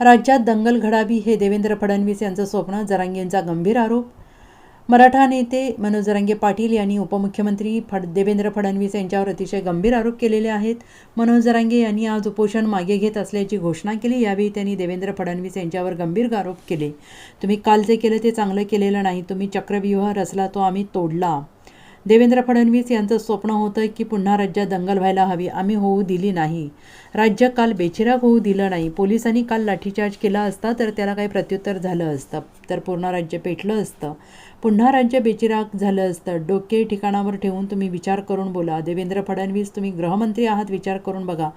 राज्यात दंगल घडावी हे देवेंद्र फडणवीस यांचं स्वप्न जरांगेंचा गंभीर आरोप. मराठा नेते मनोज जरांगे पाटील यांनी उपमुख्यमंत्री फड देवेंद्र फडणवीस यांच्यावर अतिशय गंभीर आरोप केलेले आहेत. मनोज जरांगे यांनी आज उपोषण मागे घेत असल्याची घोषणा केली यावेळी त्यांनी देवेंद्र फडणवीस यांच्यावर गंभीर आरोप केले. तुम्ही काल जे केलं ते चांगलं केलेलं नाही तुम्ही चक्रव्यूह रचला तो आम्ही तोडला. देवेंद्र फडणवीस यांचं स्वप्न होतं की पुन्हा राज्यात दंगल व्हायला हवी. आम्ही होऊ दिली नाही. राज्य काल बेचिराग होऊ दिलं नाही. पोलिसांनी काल लाठीचार्ज केला असता तर त्याला काही प्रत्युत्तर झालं असतं. तर पूर्ण राज्य पेटलं असतं. पुन्हा राज्य बेचिराग झालं असतं. डोके ठिकाणावर ठेवून तुम्ही विचार करून बोला. देवेंद्र फडणवीस तुम्ही गृहमंत्री आहात विचार करून बघा.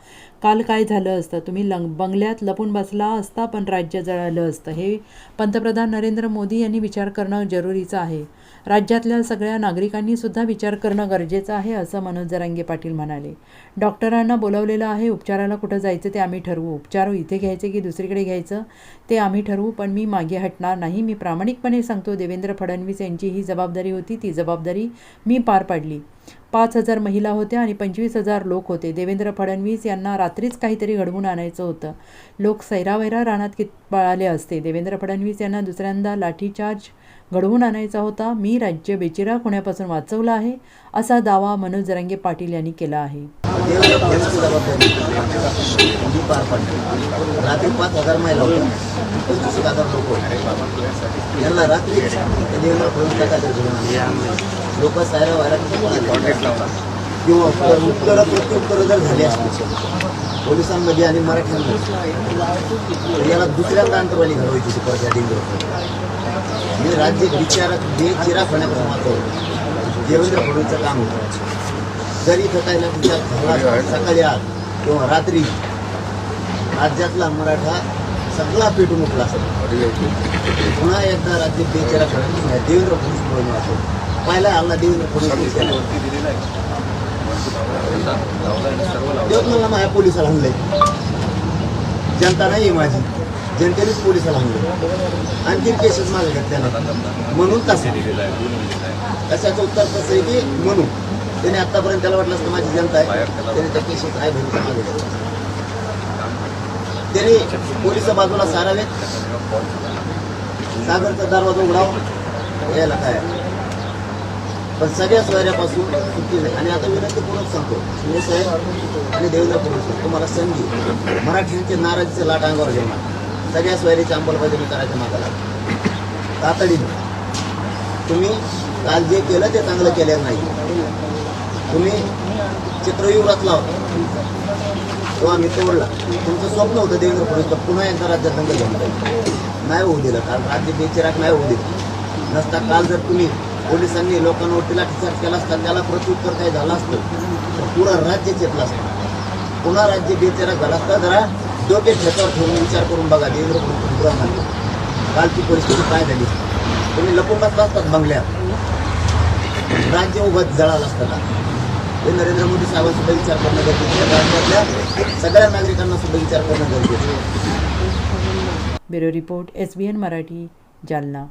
काल काय झालं असतं? तुम्ही लंग बंगल्यात लपून बसला असता पण राज्य जळालं असतं. हे पंतप्रधान नरेंद्र मोदी यांनी विचार करणं जरुरीचं आहे. राज्यातल्या सगळ्या नागरिकांनी सुद्धा विचार करणं गरजेचं आहे असं मनोज जरांगे पाटील म्हणाले. डॉक्टरांना बोलावलेलं आहे उपचाराला कुठं जायचं ते आम्ही ठरवू. उपचार इथे घ्यायचे की दुसरीकडे घ्यायचं ते आम्ही ठरवू पण मी मागे हटणार नाही. मी प्रामाणिकपणे सांगतो देवेंद्र फडणवीस यांची ही जबाबदारी होती. ती जबाबदारी मी पार पाडली. पाच हजार महिला होत्या आणि पंचवीस हजार लोक होते. देवेंद्र फडणवीस यांना रात्रीच काहीतरी घडवून आणायचं होतं. लोक सैरावैरा रानात कित पळाले असते. देवेंद्र फडणवीस यांना दुसऱ्यांदा लाठीचार्ज घडवून आणायचा होता. मी राज्य बेचिराग होण्यापासून वाचवलं आहे असा दावा मनोज जरांगे पाटील यांनी केला आहे. देवेंद्र फडणवीस जबाबदारी मी पार पाडली रात्री पाच हजार महिला होत्या पंचवीस एक हजार लोक होते. यांना रात्री देवेंद्र फडणवीस काय घडवून लोक सायरा व्हायला किंवा उत्तर प्रत्युत्तर जर झाली असतील पोलिसांमध्ये आणि मराठ्यांमध्ये याला दुसऱ्यांदा अंतरवाली घडवायची होती परत या मी राज्य विचारात बेचिराग होण्यापासून देवेंद्र फडणवीसचं काम होतं. जरी इथं काही ना विचार सकाळी आज किंवा रात्री राज्यातला मराठा सगळा पेटून उठला असता पुन्हा एकदा राज्य बेचारा देवेंद्र फडणवीस म्हणून असो पहिला हल्ला देवेंद्र फडणवीस. केला तेव्हा मला माझ्या पोलिसाला हल्लंय जनता नाही माझी. जनतेनेच पोलिसाला हल्लंय आणखी केसेस मागे घेतल्या म्हणून तसं. कशाचं उत्तर कसं आहे की म्हणून. त्याने आतापर्यंत त्याला वाटलं असतं माझी जनता आहे. त्याने त्या केसेस आहे भरून मागे घेतल्या. त्याने पोलीस बाजूला सारावेत. सागरचा दरवाजा उघडावा. यायला काय. पण सगळ्या सोयऱ्यापासून सुट्टी नाही. आणि आता विनंती पूर्ण सांगतो शिंदे साहेब आणि देवेंद्र फडणवीस तुम्हाला संधी मराठ्यांचे नाराजीचे लाट अंगावर घेणार सगळ्या सोयरीची अंमलबजावणी करायच्या मागाला तातडीने तुम्ही काल जे केलं ते चांगलं केलं नाही. तुम्ही चित्रव्यूह रचला होता. तो आम्ही तोडला. तुमचं स्वप्न होतं देवेंद्र फडणवीस पुन्हा एकदा राज्यात दंगल घेऊन नाही होऊ दिलं कारण राज्य बेचिराग नाही होऊ दिलं. नसता काल जर तुम्ही पोलिसांनी लोकांवरती लाठीचार्ज केला असता त्याला प्रत्युत्तर काय झालं असतं तर पुरा राज्य चेपलं असतं. पुन्हा राज्य बेचिराग झाला असता जरा डोके ठेच्यावर ठेवून विचार करून बघा देवेंद्र फडणवीस पुरा म्हणतो कालची परिस्थिती काय झाली? तुम्ही लपून बसला असतात बंगल्यात. राज्य उभं जळालं असतं का? हे नरेंद्र मोदी साहेबांसुद्धा विचार करणं गरजेचं आहे. राज्यातल्या सगळ्या नागरिकांना सुद्धा विचार करणं गरजेचं आहे. Bureau report S B N Marathi Jalna.